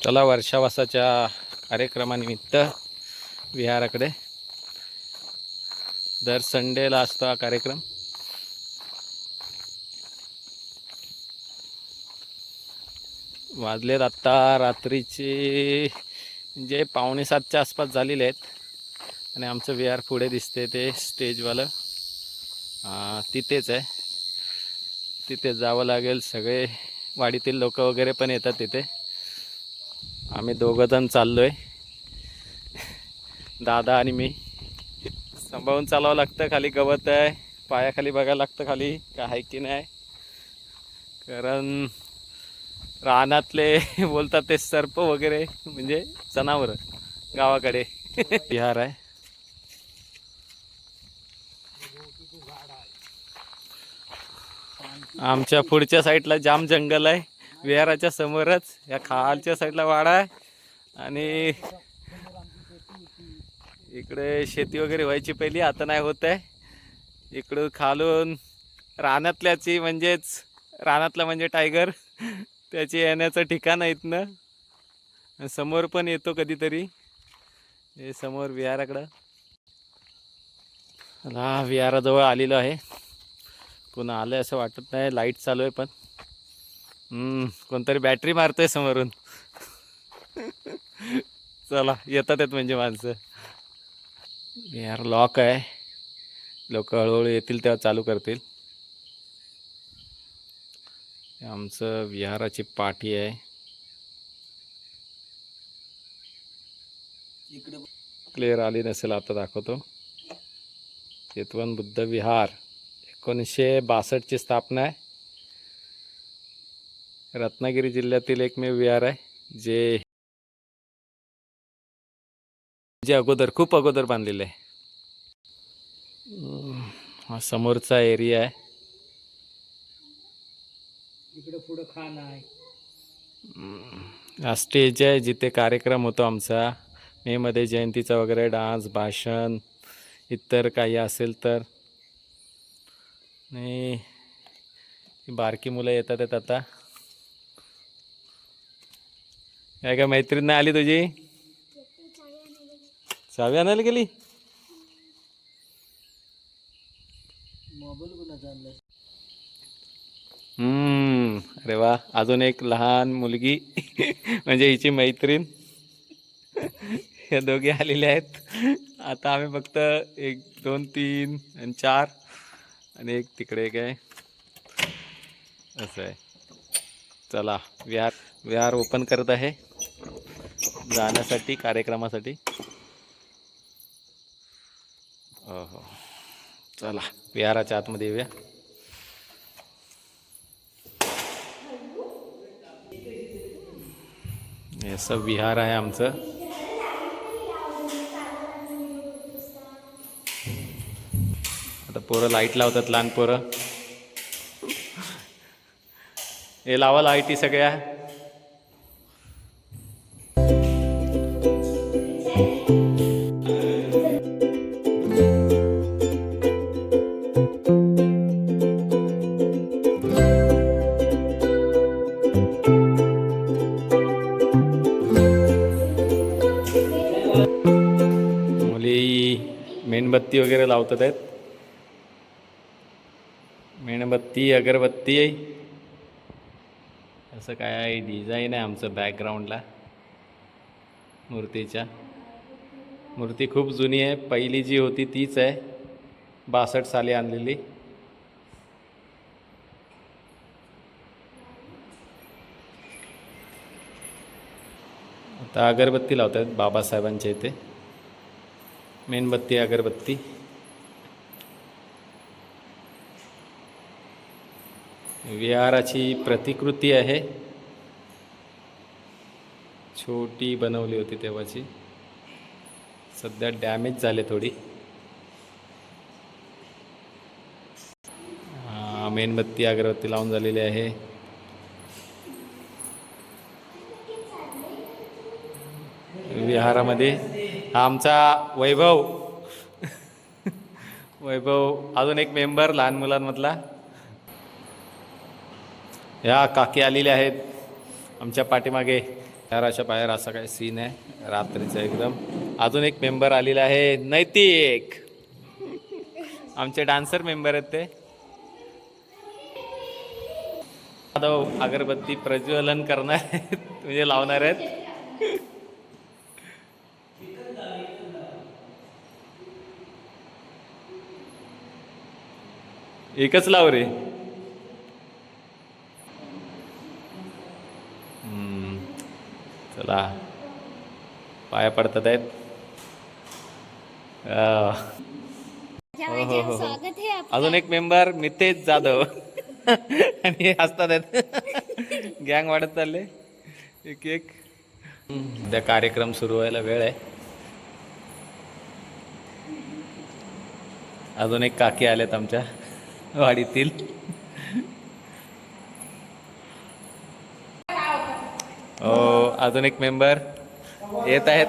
चला वर्षावासाच्या कार्यक्रमानिमित्त विहाराकडे. दर संडेला असतो हा कार्यक्रम. वाजलेत आत्ता रात्रीचे म्हणजे पावणे सातच्या आसपास झालेले आहेत. आणि आमचं विहार पुढे दिसते ते स्टेजवालं. तिथेच आहे. तिथे जावं लागेल. सगळे वाडीतील लोक वगैरे पण येतात तिथे. आम्ही दोघं जण आहे दादा आणि मी. सांभाळून चालावं लागतं खाली गवत आहे. पायाखाली बघायला लागतं खाली काय आहे की नाही. कारण रानातले बोलतात ते सर्प वगैरे म्हणजे जनावर गावाकडे. बिहार आहे. आमच्या पुढच्या साईडला जाम जंगल आहे. विहाराच्या समोरच या खालच्या साईडला वाडा आहे. आणि इकडे शेती वगैरे व्हायची पहिली आता नाही होत आहे. इकडं खालून रानातल्याची म्हणजेच रानातला म्हणजे टायगर त्याची येण्याचं ठिकाण आहे इथनं. समोर पण येतो कधीतरी. हे समोर विहाराकडं. हा विहाराजवळ आलेलो आहे. पुन्हा आलं असं वाटत नाही लाइट चालू आहे पण. कोणतरी बॅटरी मारतोय समोरून. चला येतात आहेत म्हणजे माणसं. विहार लॉक आहे. लोक हळूहळू येतील तेव्हा चालू करतील. हे आमचं विहाराची पाठी आहे. क्लिअर आली नसेल आता दाखवतो. चेतवन बुद्ध विहार. एकोणीसशे बासष्टची स्थापना आहे. रत्नागिरी जिल्ह्यातील एकमेव विहार आहे जे जे अगोदर खूप अगोदर बांधलेलं आहे. हा समोरचा एरिया आहे. इकडे पुढं खान आहे. हा स्टेज आहे जिथे कार्यक्रम होतो आमचा. मेमध्ये जयंतीचा वगैरे डान्स भाषण इतर काही असेल तर. आणि बारकी मुलं येतात आहेत आता. काय काय मैत्रीण नाही आली तुझी? चावी आणायला गेली? हम्म अरे वा अजून एक लहान मुलगी म्हणजे हिची मैत्रीण. या दोघे आलेल्या आहेत. आता आम्ही फक्त एक दोन तीन आणि चार आणि एक तिकडे एक आहे. असं आहे. चला विहार विहार ओपन करत आहे. जाण्यासाठी कार्यक्रमासाठी? हो हो चला विहाराच्या आतमध्ये येऊया. हे असं विहार आहे आमचं. आता पोरं लाइट लावतात लहान पोरं. हे लावा लाईटी सगळ्या. मेणबत्ती वगैरे लावतात आहेत. मेणबत्ती अगरबत्ती. असं काय डिझाईन आहे आमचं बॅकग्राऊंडला मूर्तीच्या. मूर्ती खूप जुनी आहे. पहिली जी होती तीच आहे. बासष्ट साली आणलेली. आता अगरबत्ती लावतात बाबासाहेबांच्या इथे. मेणबत्ती अगरबत्ती. विहाराची प्रतिकृती आहे. छोटी बनवली होती तेव्हाची. सध्या डॅमेज झाले थोडी. मेणबत्ती अगरबत्ती लावून झालेली आहे. विहारामध्ये हा आमचा वैभव. वैभव अजून एक मेंबर लहान मुलांमधला. या काकी आलेल्या आहेत आमच्या पाठीमागे. घराच्या बाहेर असा काय सीन आहे. रात्रीचा एकदम. अजून एक मेंबर आलेला आहे नैतिक. आमचे डान्सर मेंबर आहेत ते. यादव अगरबत्ती प्रज्वलन करणार आहेत म्हणजे लावणार आहेत. एकच लाव रे. हम्म. चला. पाया पडतात आहेत. हो, हो, हो, अजून एक मेंबर मितेश जाधव. आणि हसतात आहेत. गँग वाढत चालले. एक एक. उद्या कार्यक्रम सुरू व्हायला वेळ आहे. अजून एक काकी आल्यात आमच्या. वाडीतील हो अजून एक मेंबर येत आहेत.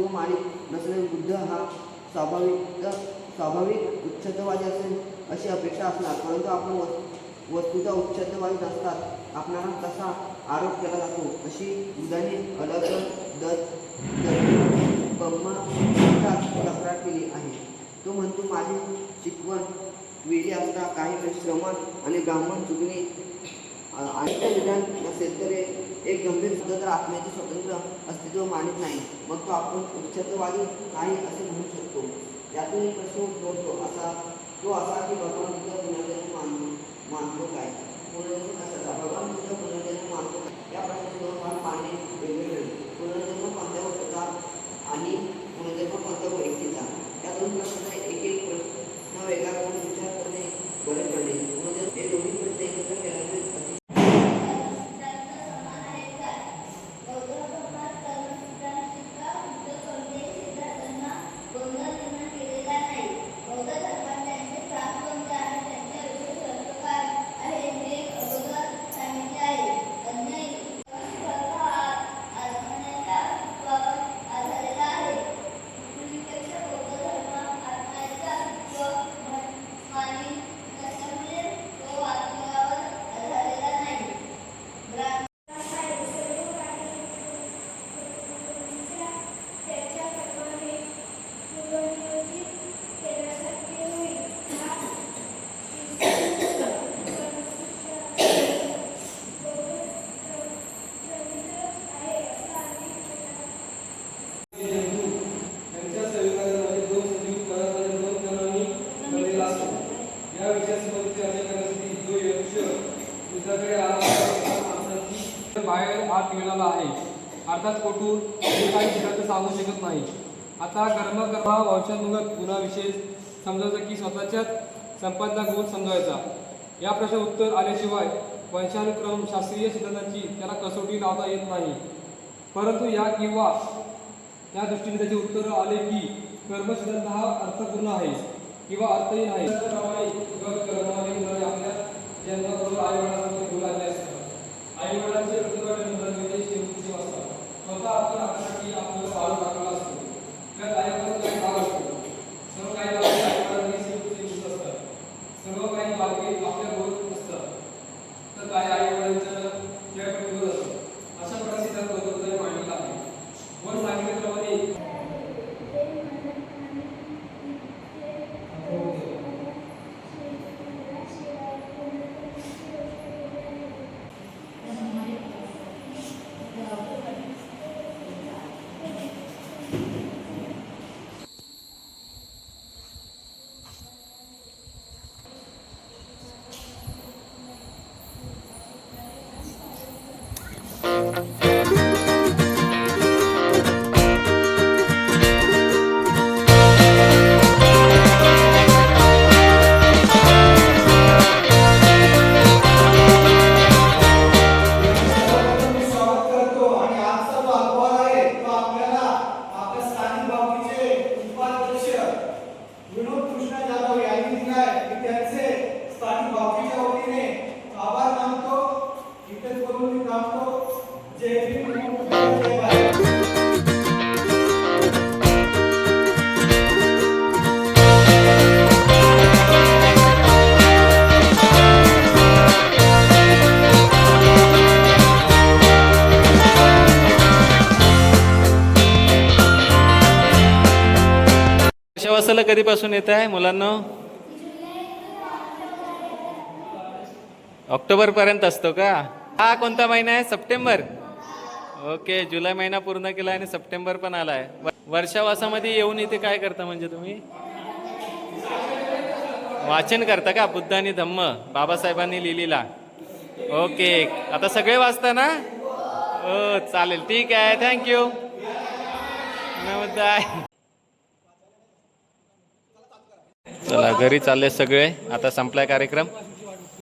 मालिक नसलेला बुद्ध हा स्वाभाविक स्वाभाविक उच्चतवादी असेल अशी अपेक्षा असणार. परंतु आपण वस- वस्तूचा उच्चतवादी नसतात आपणाला तसा आरोप केला जातो. अशी बुद्धाने अलग दत तक्रार केली आहे. तो म्हणतो माझी शिकवण वेळी असता काही श्रमण आणि ब्राह्मण चुकणे आयुष्य विधान नसेल तर एक गंभीर सुद्धा तर आत्म्याचे स्वतंत्र अस्तित्व मानित नाही. मग तो आपण उच्चतवादी नाही असे म्हणू शकतो. यातून एक प्रश्न उद्भवतो असा तो असा की भगवान बुद्ध पुनर्जन्म मान मानतो काय? पुनर्जन्म कशाचा? भगवान बुद्ध पुनर्जन्म मानतो काय? या प्रश्नाचे दोन भाग मानणे वेगवेगळे पुनर्जन्म कोणत्या वस्तूचा आणि पुनर्जन्म कोणत्या व्यक्तीचा या दोन प्रश्नांचा एक एक प्रश्न वेगळा करून विचार करणे बरे पडले पुनर्जन्म हे दोन्ही प्रश्न एकत्र केल्यामुळे अति गोंधळ निर्माण केलेला नाही बौद्ध धर्मात त्यांचे प्राप्त आहे त्यांचे परीक्षेचे अर्ज करण्यासाठी जो यश तुझ्याकडे आला आहे, त्या माणसाची बाहेर आत मिळाला आहे अर्थात कोठून? हे काही शिकायचं सांगू शकत नाही. आता कर्मकर्मा वंशानुगत गुणाविशेष समजायचा की स्वतःच्याच संपादना गुण समजायचा. या प्रश्न उत्तर आल्याशिवाय वंशानुक्रम शास्त्रीय सिद्धांताची त्याला कसोटी लावता येत नाही. परंतु या किंवा त्या दृष्टीने त्याचे उत्तर आले की कर्म सिद्धांत हा अर्थपूर्ण आहे किंवा अर्थहीन आहे. आपल्या जन्माबरोबर आई वडिलांमध्ये मुलांचे असतात. आई वडिलांचे प्रतिभा मुलांमध्ये असतात स्वतः आपण आपल्यासाठी आपल्याला बाळू टाकला असतो. वर्षावासाला कधीपासून येत आहे मुलांना? ऑक्टोबर पर्यंत असतो का? हा कोणता महिना आहे? सप्टेंबर? ओके जुलै महिना पूर्ण केला आणि सप्टेंबर पण आला आहे वर्षावासामध्ये येऊन इथे काय करता म्हणजे तुम्ही? वाचन करता का? बुद्ध आणि धम्म बाबासाहेबांनी लिहिलेला. ओके आता सगळे वाचता ना? हो चालेल. ठीक आहे. थँक्यू नमस्कार. चला घरी चालले सगळे. आता संपलाय कार्यक्रम.